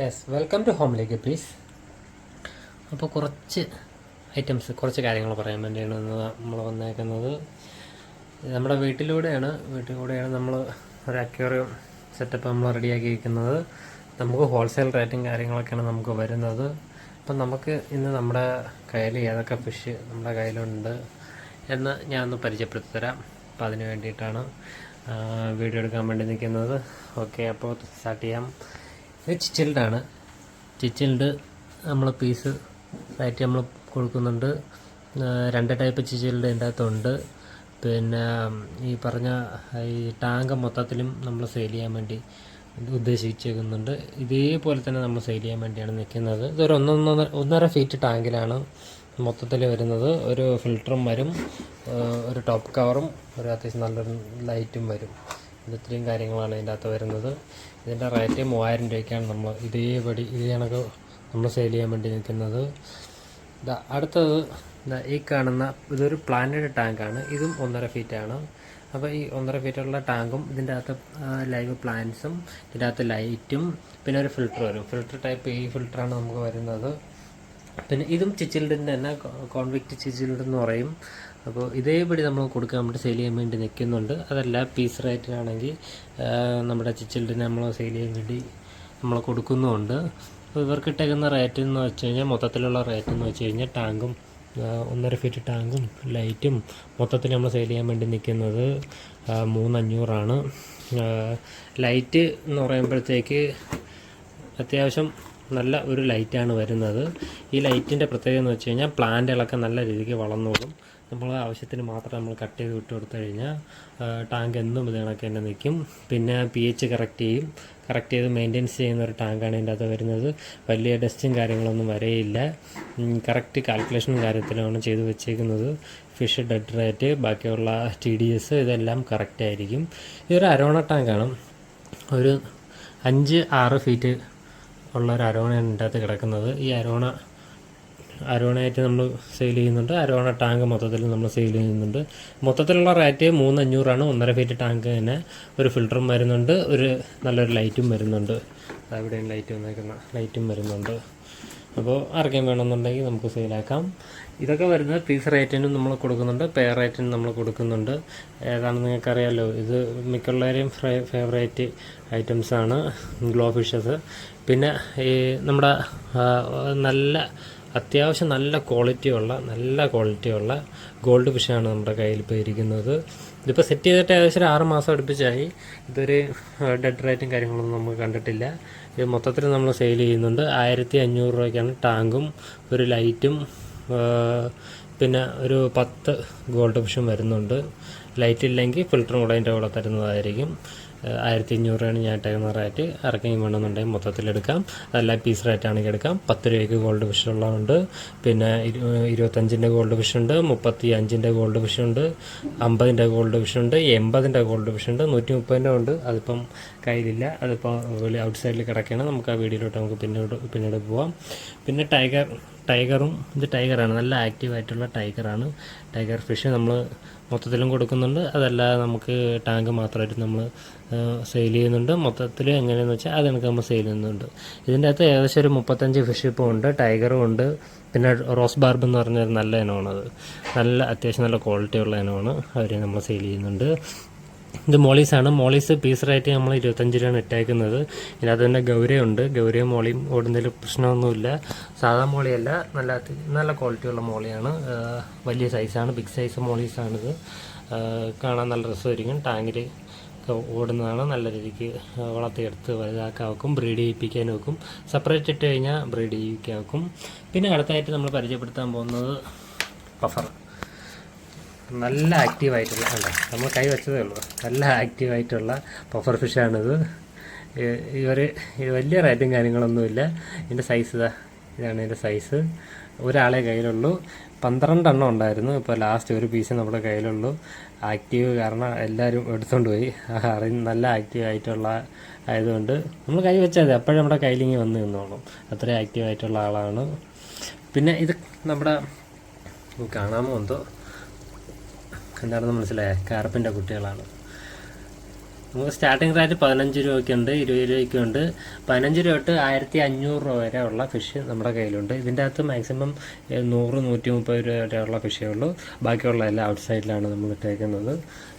Yes welcome to ഹോമിലേക്ക് please അപ്പോൾ കുറച്ച് ഐറ്റംസ് കുറച്ച് കാര്യങ്ങൾ പറയാൻ വേണ്ടിയാണ് നമ്മൾ വന്നേക്കുന്നത്. നമ്മുടെ വീട്ടിലൂടെയാണ് വീട്ടിലൂടെയാണ് നമ്മൾ ഒരു അക്വേറിയം സെറ്റപ്പ് നമ്മൾ റെഡിയാക്കിയിരിക്കുന്നത് നമുക്ക് ഹോൾസെയിൽ റേറ്റും കാര്യങ്ങളൊക്കെയാണ് നമുക്ക് വരുന്നത്. അപ്പം നമുക്ക് ഇന്ന് നമ്മുടെ കയ്യിൽ ഏതൊക്കെ ഫിഷ് നമ്മുടെ കയ്യിലുണ്ട് എന്ന് ഞാൻ ഒന്ന് പരിചയപ്പെടുത്തി തരാം. അപ്പം അതിന് വേണ്ടിയിട്ടാണ് വീഡിയോ എടുക്കാൻ വേണ്ടി നിൽക്കുന്നത്. ഓക്കെ അപ്പോൾ സ്റ്റാർട്ട് ചെയ്യാം. ഇത് ചിച്ചിൽഡാണ് ചിച്ചിൽഡ് നമ്മൾ പീസ് ആയിട്ട് നമ്മൾ കൊടുക്കുന്നുണ്ട്. രണ്ട് ടൈപ്പ് ചിച്ചിൽഡ് ഇതിന്റെ അകത്തുണ്ട്. പിന്നെ ഈ പറഞ്ഞ ഈ ടാങ്ക് മൊത്തത്തിലും നമ്മൾ സെയിൽ ചെയ്യാൻ വേണ്ടി ഉദ്ദേശിച്ചേക്കുന്നുണ്ട്. ഇതേപോലെ തന്നെ നമ്മൾ സെയിൽ ചെയ്യാൻ വേണ്ടിയാണ് നിൽക്കുന്നത് ഇതൊരു ഒന്നൊന്നര ഒന്നര ഫീറ്റ് ടാങ്കിലാണ് മൊത്തത്തിൽ വരുന്നത്. ഒരു ഫിൽറ്ററും വരും. ഒരു ടോപ്പ് കവറും ഒരു അത്യാവശ്യം നല്ലൊരു ലൈറ്റും വരും. ഇത്രയും കാര്യങ്ങളാണ് ഇതിന്റെ അകത്ത് വരുന്നത്. ഇതിന്റെ റേറ്റ് മൂവായിരം രൂപയ്ക്കാണ് നമ്മൾ ഇതേപടി ഇതേ കണക്ക് നമ്മൾ സെയിൽ ചെയ്യാൻ വേണ്ടി നിൽക്കുന്നത്. അടുത്തത് ഈ കാണുന്ന ഇതൊരു പ്ലാനഡ് ടാങ്കാണ് ഇതും ഒന്നര ഫീറ്റാണ് അപ്പോൾ ഈ ഒന്നര ഫീറ്റുള്ള ടാങ്കും ഇതിന്റെ അകത്ത് ലൈവ് പ്ലാന്റ്സും ഇതിന്റെ അകത്ത് ലൈറ്റും പിന്നെ ഒരു ഫിൽറ്റർ വരും. ഫിൽട്ടർ ടൈപ്പ് ഈ ഫിൽറ്ററാണ് നമുക്ക് വരുന്നത്. പിന്നെ ഇതും ചിച്ചിൽഡിന്റെ തന്നെ കോൺവിക്റ്റ് ചിച്ചിൽഡ് എന്ന് പറയും. അപ്പോൾ ഇതേപടി നമ്മൾ കൊടുക്കാൻ വേണ്ടി സെയിൽ ചെയ്യാൻ വേണ്ടി നിൽക്കുന്നുണ്ട്. അതല്ല പീസ് റേറ്റിനാണെങ്കിൽ നമ്മുടെ ചിച്ചിൽഡിനെ നമ്മൾ സെയിൽ ചെയ്യാൻ വേണ്ടി നമ്മൾ കൊടുക്കുന്നുമുണ്ട്. അപ്പോൾ ഇവർക്ക് ഇട്ടേക്കുന്ന റേറ്റ് എന്ന് വെച്ച് കഴിഞ്ഞാൽ മൊത്തത്തിലുള്ള റേറ്റ് എന്ന് വെച്ച് കഴിഞ്ഞാൽ ടാങ്കും ഒന്നര ഫീറ്റ് ടാങ്കും ലൈറ്റും മൊത്തത്തിൽ നമ്മൾ സെയിൽ ചെയ്യാൻ വേണ്ടി നിൽക്കുന്നത് മൂന്നഞ്ഞൂറാണ്. ലൈറ്റ് എന്ന് പറയുമ്പോഴത്തേക്ക് അത്യാവശ്യം നല്ല ഒരു ലൈറ്റാണ് വരുന്നത്. ഈ ലൈറ്റിന്റെ പ്രത്യേകത എന്ന് വെച്ച് കഴിഞ്ഞാൽ പ്ലാന്റുകളൊക്കെ നല്ല രീതിക്ക് വളർന്നോളും. നമ്മൾ ആവശ്യത്തിന് മാത്രം നമ്മൾ കട്ട് ചെയ്ത് വിട്ട് കൊടുത്തു കഴിഞ്ഞാൽ ടാങ്ക് എന്നും ഇത് കണക്ക് തന്നെ നിൽക്കും. പിന്നെ പി എച്ച് കറക്റ്റ് ചെയ്യും. കറക്റ്റ് ചെയ്ത് മെയിന്റെയിൻസ് ചെയ്യുന്ന ഒരു ടാങ്കാണ് ഇതിന്റെ അകത്ത് വരുന്നത്. വലിയ ഡസ്റ്റും കാര്യങ്ങളൊന്നും വരെയില്ല. കറക്റ്റ് കാൽക്കുലേഷനും കാര്യത്തിലാണ് ചെയ്തു വെച്ചേക്കുന്നത്. ഫിഷ് ഡെഡ് റേറ്റ് ബാക്കിയുള്ള ടി ഡി എസ് ഇതെല്ലാം കറക്റ്റ് ആയിരിക്കും. ഇതൊരു അരോണ ടാങ്കാണ് ഒരു അഞ്ച് ആറ് ഫീറ്റ് ഉള്ള ഒരു അരോണയാണ് ഇതിന്റെ അകത്ത് കിടക്കുന്നത്. ഈ അരോണ അരോണയായിട്ട് നമ്മൾ സെയിൽ ചെയ്യുന്നുണ്ട്. അരോണ ടാങ്ക് മൊത്തത്തിൽ നമ്മൾ സെയിൽ ചെയ്യുന്നുണ്ട്. മൊത്തത്തിലുള്ള റേറ്റ് മൂന്ന് അഞ്ഞൂറാണ് ഒന്നര ഫീറ്റ് ടാങ്ക് തന്നെ ഒരു ഫിൽറ്ററും വരുന്നുണ്ട്. ഒരു നല്ലൊരു ലൈറ്റും വരുന്നുണ്ട്. അവിടെയും ലൈറ്റ് വന്നേക്കുന്ന ലൈറ്റും വരുന്നുണ്ട്. അപ്പോൾ ആർക്കെങ്കിലും വേണമെന്നുണ്ടെങ്കിൽ നമുക്ക് സെയിലാക്കാം ഇതൊക്കെ വരുന്നത് പീസ് റേറ്റിനും നമ്മൾ കൊടുക്കുന്നുണ്ട്. പെയർ റേറ്റിനും നമ്മൾ കൊടുക്കുന്നുണ്ട്. ഏതാണെന്ന് നിങ്ങൾക്കറിയാമല്ലോ ഇത് മിക്കുള്ളവരെയും ഫേവറേറ്റ് ഐറ്റംസാണ് ഗ്ലോ ഫിഷസ് പിന്നെ ഈ നമ്മുടെ നല്ല അത്യാവശ്യം നല്ല ക്വാളിറ്റിയുള്ള നല്ല ക്വാളിറ്റിയുള്ള ഗോൾഡ് ഫിഷാണ് നമ്മുടെ കയ്യിൽ ഇപ്പോൾ ഇരിക്കുന്നത്. ഇതിപ്പോൾ സെറ്റ് ചെയ്തിട്ട് ഏകദേശം ഒരു ആറ് മാസം അടുപ്പിച്ചായി. ഇതൊരു ഡെഡ് റേറ്റും കാര്യങ്ങളൊന്നും നമുക്ക് കണ്ടിട്ടില്ല. ഇത് മൊത്തത്തിൽ നമ്മൾ സെയിൽ ചെയ്യുന്നുണ്ട്. ആയിരത്തി അഞ്ഞൂറ് രൂപയ്ക്കാണ് ടാങ്കും ഒരു ലൈറ്റും പിന്നെ ഒരു പത്ത് ഗോൾഡ് ഫിഷും വരുന്നുണ്ട്. ലൈറ്റ് ഇല്ലെങ്കിൽ ഫിൽറ്ററും കൂടെ അതിന്റെ കൂടെ തരുന്നതായിരിക്കും. ആയിരത്തി അഞ്ഞൂറ് രൂപയാണ് ഞാൻ ടൈമർ റേറ്റ് ഇറക്കുകയും വേണമെന്നുണ്ടെങ്കിൽ മൊത്തത്തിലെടുക്കാം അതല്ല പീസ് റേറ്റ് ആണെങ്കിൽ എടുക്കാം. പത്ത് രൂപയ്ക്ക് ഗോൾഡ് ഫിഷ് ഉള്ളതുണ്ട്. പിന്നെ ഇരു ഇരുപത്തഞ്ചിന്റെ ഗോൾഡ് ഫിഷ് ഉണ്ട് മുപ്പത്തി അഞ്ചിന്റെ ഗോൾഡ് ഫിഷ് ഉണ്ട് അമ്പതിന്റെ ഗോൾഡ് ഫിഷ് ഉണ്ട് എൺപതിന്റെ ഗോൾഡ് ഫിഷ് ഉണ്ട് നൂറ്റി മുപ്പതിന്റെ ഉണ്ട്. അതിപ്പം കയ്യിലില്ല. അതിപ്പോൾ ഔട്ട് സൈഡിൽ കിടക്കുകയാണ് നമുക്ക് ആ വീഡിയോയിലോട്ട് നമുക്ക് പിന്നീട് പിന്നീട് പോവാം. പിന്നെ ടൈഗർ ടൈഗറും ഇത് ടൈഗറാണ് നല്ല ആക്റ്റീവായിട്ടുള്ള ടൈഗറാണ് ടൈഗർ ഫിഷ് നമ്മൾ മൊത്തത്തിലും കൊടുക്കുന്നുണ്ട്. അതല്ലാതെ നമുക്ക് ടാങ്ക് മാത്രമായിട്ട് നമ്മൾ സെയിൽ ചെയ്യുന്നുണ്ട്. മൊത്തത്തിൽ എങ്ങനെയാണെന്ന് വെച്ചാൽ അത് കണക്ക് നമ്മൾ സെയിൽ ചെയ്യുന്നുണ്ട്. ഇതിന്റെ അകത്ത് ഏകദേശം ഒരു മുപ്പത്തഞ്ച് ഫിഷ് ഇപ്പോൾ ഉണ്ട് ടൈഗറും ഉണ്ട്. പിന്നെ റോസ് ബാർബ് എന്ന് പറഞ്ഞൊരു നല്ല ഇനമാണത് നല്ല അത്യാവശ്യം നല്ല ക്വാളിറ്റി ഉള്ള ഇനമാണ് അവർ നമ്മൾ സെയിൽ ചെയ്യുന്നുണ്ട്. ഇത് മോളീസാണ്. മോളീസ് പീസ് റേറ്റ് നമ്മൾ ഇരുപത്തഞ്ച് രൂപയാണ് ഇട്ടേക്കുന്നത്. ഇതിനകത്ത് തന്നെ ഗൗരയുണ്ട്. ഗൗരയും മോളിയും ഓടുന്നതിൽ പ്രശ്നമൊന്നുമില്ല. സാധാ മോളിയല്ല. നല്ല നല്ല ക്വാളിറ്റിയുള്ള മോളിയാണ്. വലിയ സൈസാണ് ബിഗ് സൈസ് മോളീസാണിത്. കാണാൻ നല്ല രസമായിരിക്കും. ടാങ്കിൽ ഓടുന്നതാണ്. നല്ല രീതിക്ക് വളർത്തിയെടുത്ത് വലുതാക്കാൻ വെക്കും ബ്രീഡ് ചെയ്യിപ്പിക്കാൻ വെക്കും. സെപ്പറേറ്റ് ഇട്ട് കഴിഞ്ഞാൽ ബ്രീഡ് ചെയ്യിക്കാൻ വെക്കും പിന്നെ അടുത്തായിട്ട് നമ്മൾ പരിചയപ്പെടുത്താൻ പോകുന്നത് പഫർ നല്ല ആക്റ്റീവായിട്ടുള്ള അല്ല നമ്മൾ കൈ വെച്ചതേ ഉള്ളൂ. നല്ല ആക്റ്റീവായിട്ടുള്ള പഫർ ഫിഷാണിത് ഇവർ വലിയ റേറ്റും കാര്യങ്ങളൊന്നുമില്ല ഇതിന്റെ സൈസ് ഇതാ. ഇതാണ് ഇതിന്റെ സൈസ് ഒരാളെ കയ്യിലുള്ളൂ. പന്ത്രണ്ടെണ്ണം ഉണ്ടായിരുന്നു. ഇപ്പോൾ ലാസ്റ്റ് ഒരു പീസ് നമ്മുടെ കയ്യിലുള്ളൂ. ആക്റ്റീവ് കാരണം എല്ലാവരും എടുത്തുകൊണ്ട് പോയി. അറി നല്ല ആക്റ്റീവ് ആയിട്ടുള്ള ആയതുകൊണ്ട് നമ്മൾ കൈ വെച്ചാൽ അപ്പോഴും നമ്മുടെ കയ്യിലിങ്ങി വന്ന് നിന്നോളും. അത്രയും ആക്റ്റീവ് ആയിട്ടുള്ള ആളാണ്. പിന്നെ ഇത് നമ്മുടെ കാണാമോ എന്തോ? എന്താണെന്ന് മനസ്സിലായ? കാർപ്പിന്റെ കുട്ടികളാണ്. നമുക്ക് സ്റ്റാർട്ടിംഗ് റേറ്റ് പതിനഞ്ച് രൂപയ്ക്ക് ഉണ്ട് ഇരുപത് രൂപയ്ക്ക് ഉണ്ട് പതിനഞ്ച് രൂപ തൊട്ട് ആയിരത്തി അഞ്ഞൂറ് രൂപ വരെ ഉള്ള ഫിഷ് നമ്മുടെ കയ്യിലുണ്ട്. ഇതിന്റെ അകത്ത് മാക്സിമം നൂറ് നൂറ്റി മുപ്പത് രൂപ വരെ ഉള്ള ഫിഷേ ഉള്ളൂ. ബാക്കിയുള്ള എല്ലാം ഔട്ട് സൈഡിലാണ് നമ്മൾ ഇട്ടേക്കുന്നത്.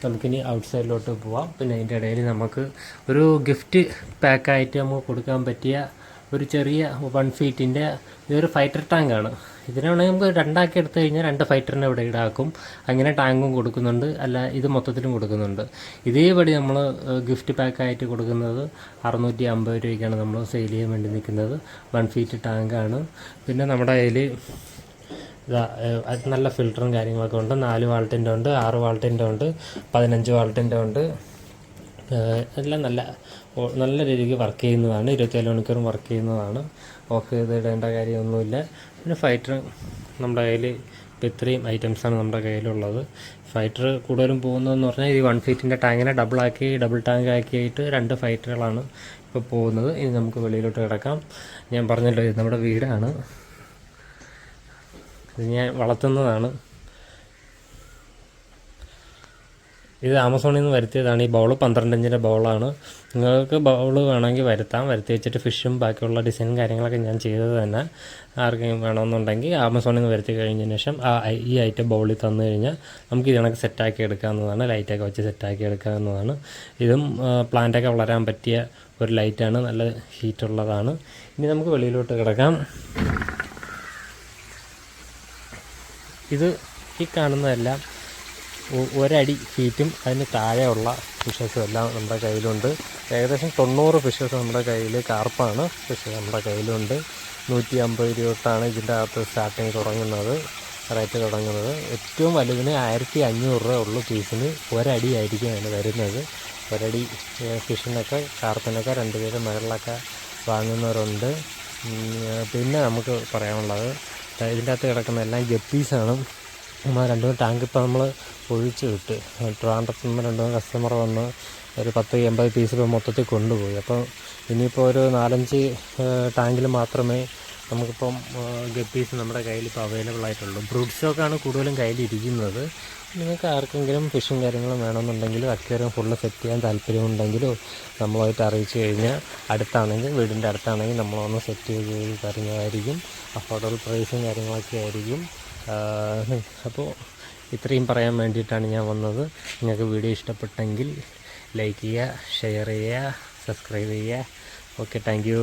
നമുക്കിനി ഔട്ട് സൈഡിലോട്ട് പോവാം. പിന്നെ അതിന്റെ ഇടയിൽ നമുക്ക് ഒരു ഗിഫ്റ്റ് പാക്കായിട്ട് നമുക്ക് കൊടുക്കാൻ പറ്റിയ ഒരു ചെറിയ വൺ ഫീറ്റിന്റെ ഇതൊരു ഫൈറ്റർ ടാങ്കാണ് ഇതിനാണെങ്കിൽ നമുക്ക് രണ്ടാക്കി എടുത്തു കഴിഞ്ഞാൽ രണ്ട് ഫൈറ്ററിനെ ഇവിടെ ഇടാക്കും അങ്ങനെ ടാങ്കും കൊടുക്കുന്നുണ്ട്. അല്ല ഇത് മൊത്തത്തിലും കൊടുക്കുന്നുണ്ട്. ഇതേപടി നമ്മൾ ഗിഫ്റ്റ് പാക്കായിട്ട് കൊടുക്കുന്നത് അറുന്നൂറ്റി അമ്പത് രൂപയ്ക്കാണ് നമ്മൾ സെയിൽ ചെയ്യാൻ വേണ്ടി നിൽക്കുന്നത്. വൺ ഫീറ്റ് ടാങ്കാണ് പിന്നെ നമ്മുടെ ഇതാ നല്ല ഫിൽറ്ററും കാര്യങ്ങളൊക്കെ ഉണ്ട്. നാല് വാൾട്ടിന്റെ ഉണ്ട് ആറ് വാൾട്ടിന്റെ ഉണ്ട് പതിനഞ്ച് വാൾട്ടിന്റെ ഉണ്ട്. എല്ലാം നല്ല നല്ല രീതിക്ക് വർക്ക് ചെയ്യുന്നതാണ്. ഇരുപത്തിയേഴ് മണിക്കൂറും വർക്ക് ചെയ്യുന്നതാണ്. ഓഫ് ചെയ്ത് ഇടേണ്ട കാര്യമൊന്നുമില്ല. പിന്നെ ഫൈറ്റർ നമ്മുടെ കയ്യിൽ ഇപ്പോൾ ഇത്രയും ഐറ്റംസാണ് നമ്മുടെ കയ്യിലുള്ളത്. ഫൈറ്റർ കൂടുതലും പോകുന്നതെന്ന് പറഞ്ഞാൽ ഈ വൺ ഫീറ്റിന്റെ ടാങ്കിനെ ഡബിളാക്കി ഡബിൾ ടാങ്ക് ആക്കിയിട്ട് രണ്ട് ഫൈറ്ററുകളാണ് ഇപ്പോൾ പോകുന്നത്. ഇനി നമുക്ക് വെളിയിലോട്ട് കിടക്കാം. ഞാൻ പറഞ്ഞല്ലോ ഇത് നമ്മുടെ വീടാണ്. ഇത് ഞാൻ വളർത്തുന്നതാണ്. ഇത് ആമസോണിൽ നിന്ന് വരുത്തിയതാണ്. ഈ ബൗൾ പന്ത്രണ്ട് ഇഞ്ചിന്റെ ബൗളാണ്. നിങ്ങൾക്ക് ബൗൾ വേണമെങ്കിൽ വരുത്താം. വരുത്തി വെച്ചിട്ട് ഫിഷും ബാക്കിയുള്ള ഡിസൈനും കാര്യങ്ങളൊക്കെ ഞാൻ ചെയ്തത് തന്നെ. ആർക്കെങ്കിലും വേണമെന്നുണ്ടെങ്കിൽ ആമസോണിൽ നിന്ന് വരുത്തി കഴിഞ്ഞതിന് ശേഷം ഈ ഐറ്റം ബൗളിൽ തന്നു കഴിഞ്ഞാൽ നമുക്ക് ഇതിനൊക്കെ സെറ്റാക്കി എടുക്കാവുന്നതാണ്. ലൈറ്റൊക്കെ വെച്ച് സെറ്റാക്കി എടുക്കാവുന്നതാണ്. ഇതും പ്ലാന്റൊക്കെ വളരാൻ പറ്റിയ ഒരു ലൈറ്റാണ് നല്ല ഹീറ്റുള്ളതാണ് ഇനി നമുക്ക് വെളിയിലോട്ട് കിടക്കാം. ഇത് ഈ കാണുന്നതെല്ലാം ഒരടി ഫീറ്റും അതിന് താഴെയുള്ള ഫിഷസും എല്ലാം നമ്മുടെ കയ്യിലുണ്ട്. ഏകദേശം തൊണ്ണൂറ് ഫിഷസ് നമ്മുടെ കയ്യിൽ കാർപ്പാണ് ഫിഷ് നമ്മുടെ കയ്യിലുണ്ട്. നൂറ്റി അമ്പത് രൂപ തൊട്ടാണ് ഇതിന്റെ അകത്ത് സ്റ്റാർട്ടിങ് തുടങ്ങുന്നത് റേറ്റ് തുടങ്ങുന്നത്. ഏറ്റവും വലുതിന് ആയിരത്തി അഞ്ഞൂറ് രൂപ ഉള്ളു പീസിന് ഒരടി ആയിരിക്കും അതിന് വരുന്നത്. ഒരടി ഫിഷിനൊക്കെ കാർപ്പിനൊക്കെ രണ്ട് പേര് മുകളിലൊക്കെ വാങ്ങുന്നവരുണ്ട്. പിന്നെ നമുക്ക് പറയാനുള്ളത് ഇതിന്റെ അകത്ത് കിടക്കുന്ന എല്ലാം ഗപ്പീസാണ്. നമ്മൾ രണ്ടു മൂന്ന് ടാങ്ക് ഇപ്പോൾ നമ്മൾ ഒഴിച്ച് വിട്ട്. ട്രിവാൻഡ്രത്ത് നിന്ന് രണ്ട് മൂന്ന് കസ്റ്റമർ വന്ന് ഒരു പത്ത് എൺപത് പീസ് ഇപ്പോൾ മൊത്തത്തിൽ കൊണ്ടുപോയി. അപ്പോൾ ഇനിയിപ്പോൾ ഒരു നാലഞ്ച് ടാങ്കിൽ മാത്രമേ നമുക്കിപ്പം ഗപ്പീസ് നമ്മുടെ കയ്യിൽ ഇപ്പോൾ അവൈലബിൾ ആയിട്ടുള്ളൂ ബ്രൂഡ് സ്റ്റോക്കാണ് കൂടുതലും കയ്യിലിരിക്കുന്നത്. നിങ്ങൾക്ക് ആർക്കെങ്കിലും ഫിഷും കാര്യങ്ങളും വേണമെന്നുണ്ടെങ്കിൽ അക്വേറിയം ഫുള്ള് സെറ്റ് ചെയ്യാൻ താല്പര്യമുണ്ടെങ്കിലോ നമ്മളായിട്ട് അറിയിച്ചു കഴിഞ്ഞാൽ അടുത്താണെങ്കിൽ വീടിന്റെ അടുത്താണെങ്കിൽ നമ്മളൊന്ന് സെറ്റ് ചെയ്ത് തരുന്നതായിരിക്കും. അഫോർഡബിൾ പ്രൈസും കാര്യങ്ങളൊക്കെ ആയിരിക്കും. അപ്പോൾ ഇത്രയും പറയാൻ വേണ്ടിയിട്ടാണ് ഞാൻ വന്നത്. നിങ്ങൾക്ക് വീഡിയോ ഇഷ്ടപ്പെട്ടെങ്കിൽ ലൈക്ക് ചെയ്യുക ഷെയർ ചെയ്യുക സബ്സ്ക്രൈബ് ചെയ്യുക. Okay thank